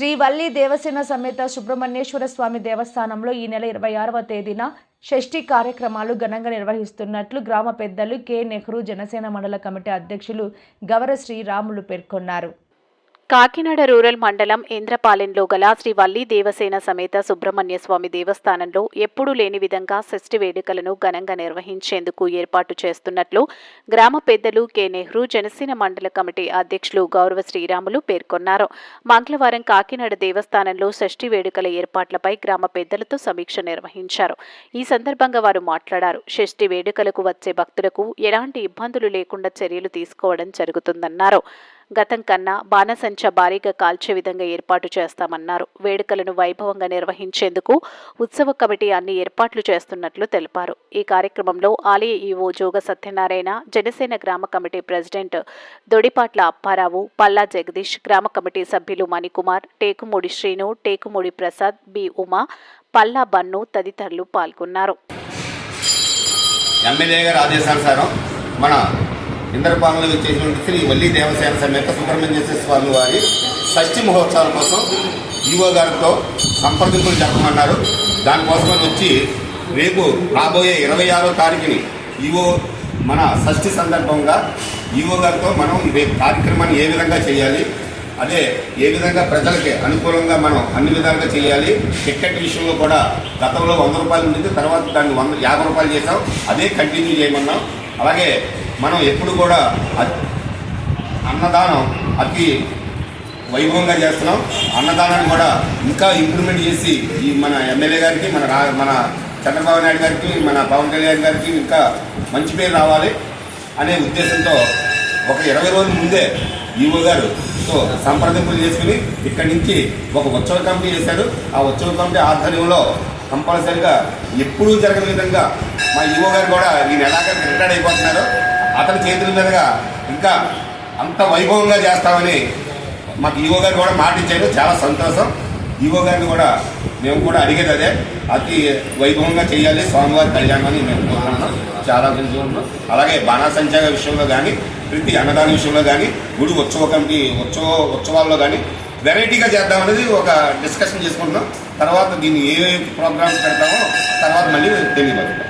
శ్రీవల్లి దేవసేన సమేత సుబ్రహ్మణ్యేశ్వర స్వామి దేవస్థానంలో ఈ నెల ఇరవై ఆరవ తేదీన షష్ఠి కార్యక్రమాలు ఘనంగా నిర్వహిస్తున్నట్లు గ్రామ పెద్దలు కె నెహ్రూ జనసేన మండల కమిటీ అధ్యక్షులు గవర శ్రీరాములు పేర్కొన్నారు. కాకినాడ రూరల్ మండలం ఇంద్రపాలెంలో గల శ్రీ వల్లి దేవసేన సమేత సుబ్రహ్మణ్య స్వామి దేవస్థానంలో ఎప్పుడూ లేని విధంగా షష్ఠి వేడుకలను ఘనంగా నిర్వహించేందుకు ఏర్పాటు చేస్తున్నట్లు గ్రామ పెద్దలు కె. నెహ్రూ జనసేన మండల కమిటీ అధ్యక్షులు గౌరవ శ్రీరాములు పేర్కొన్నారు. మంగళవారం కాకినాడ దేవస్థానంలో షష్ఠి వేడుకల ఏర్పాట్లపై గ్రామ పెద్దలతో సమీక్ష నిర్వహించారు. ఈ సందర్భంగా వారు మాట్లాడారు. షష్ఠి వేడుకలకు వచ్చే భక్తులకు ఎలాంటి ఇబ్బందులు లేకుండా చర్యలు తీసుకోవడం జరుగుతుందన్నారు. గతం కన్నా బాణసంచ భారీగా కాల్చే విధంగా ఏర్పాటు చేస్తామన్నారు. వేడుకలను వైభవంగా నిర్వహించేందుకు ఉత్సవ కమిటీ అన్ని ఏర్పాట్లు చేస్తున్నట్లు తెలిపారు. ఈ కార్యక్రమంలో ఆలయ ఈవో జోగ సత్యనారాయణ జనసేన గ్రామ కమిటీ ప్రెసిడెంట్ దొడిపాట్ల అప్పారావు పల్లా జగదీష్ గ్రామ కమిటీ సభ్యులు మణికుమార్ టేకుమూడి శ్రీను టేకుమూడి ప్రసాద్ బి ఉమా పల్లా బన్ను తదితరులు పాల్గొన్నారు. ఎమ్మెల్యే గారు ఆదేశానుసారం మన ఇంద్రపాలనలో చేసినటువంటి శ్రీ వల్లి దేవసేన సమేత సుబ్రహ్మణ్యేశ్వర స్వామి వారి షష్ఠి మహోత్సవాల కోసం ఈవో గారితో సంప్రదింపులు జరపమన్నారు. దానికోసం వచ్చి రేపు రాబోయే ఇరవై ఆరో తారీఖుని ఈవో మన షష్ఠి సందర్భంగా ఈవో గారితో మనం రేపు కార్యక్రమాన్ని ఏ విధంగా చేయాలి అదే ఏ విధంగా ప్రజలకి అనుకూలంగా మనం అన్ని విధాలుగా చేయాలి టికెట్ విషయంలో కూడా గతంలో వంద రూపాయలు ఉండింది తర్వాత దాన్ని వంద యాభై రూపాయలు చేసాం అదే కంటిన్యూ చేయమన్నాం. అలాగే మనం ఎప్పుడు కూడా అన్నదానం అతి వైభవంగా చేస్తున్నాం. అన్నదానాన్ని కూడా ఇంకా ఇంప్రూవ్మెంట్ చేసి ఈ మన ఎమ్మెల్యే గారికి మన రా మన చంద్రబాబు నాయుడు గారికి మన పవన్ కళ్యాణ్ గారికి ఇంకా మంచి పేరు రావాలి అనే ఉద్దేశంతో ఒక ఇరవై రోజుల ముందే ఈవో గారు సో సంప్రదింపులు చేసుకుని ఇక్కడి నుంచి ఒక ఉత్సవ కమిటీ చేశారు. ఆ ఉత్సవ కమిటీ ఆధ్వర్యంలో కంపల్సరిగా ఎప్పుడూ జరగని విధంగా మా ఈవో గారు కూడా ఈయన ఎలాగైనా రిటైర్డ్ అయిపోతున్నారు. అతని చేతుల మీదుగా ఇంకా అంత వైభవంగా చేస్తామని మాకు ఈవో గారు కూడా మాట చాలా సంతోషం. ఈవో గారిని కూడా మేము కూడా అడిగేది అదే. అతి వైభవంగా చేయాలి. స్వామివారి కళ్యాణమని మేము కోరుకున్నాం చాలా తెలుసుకుంటున్నాం అలాగే బాణాసంచార విషయంలో కానీ ప్రతి అన్నదాన విషయంలో కానీ గుడి ఉత్సవ కమిటీ ఉత్సవ ఉత్సవాల్లో కానీ వెరైటీగా చేద్దామనేది ఒక డిస్కషన్ చేసుకుంటున్నాం. తర్వాత దీన్ని ఏ ప్రోగ్రామ్స్ పెడతామో తర్వాత మళ్ళీ తెలియదు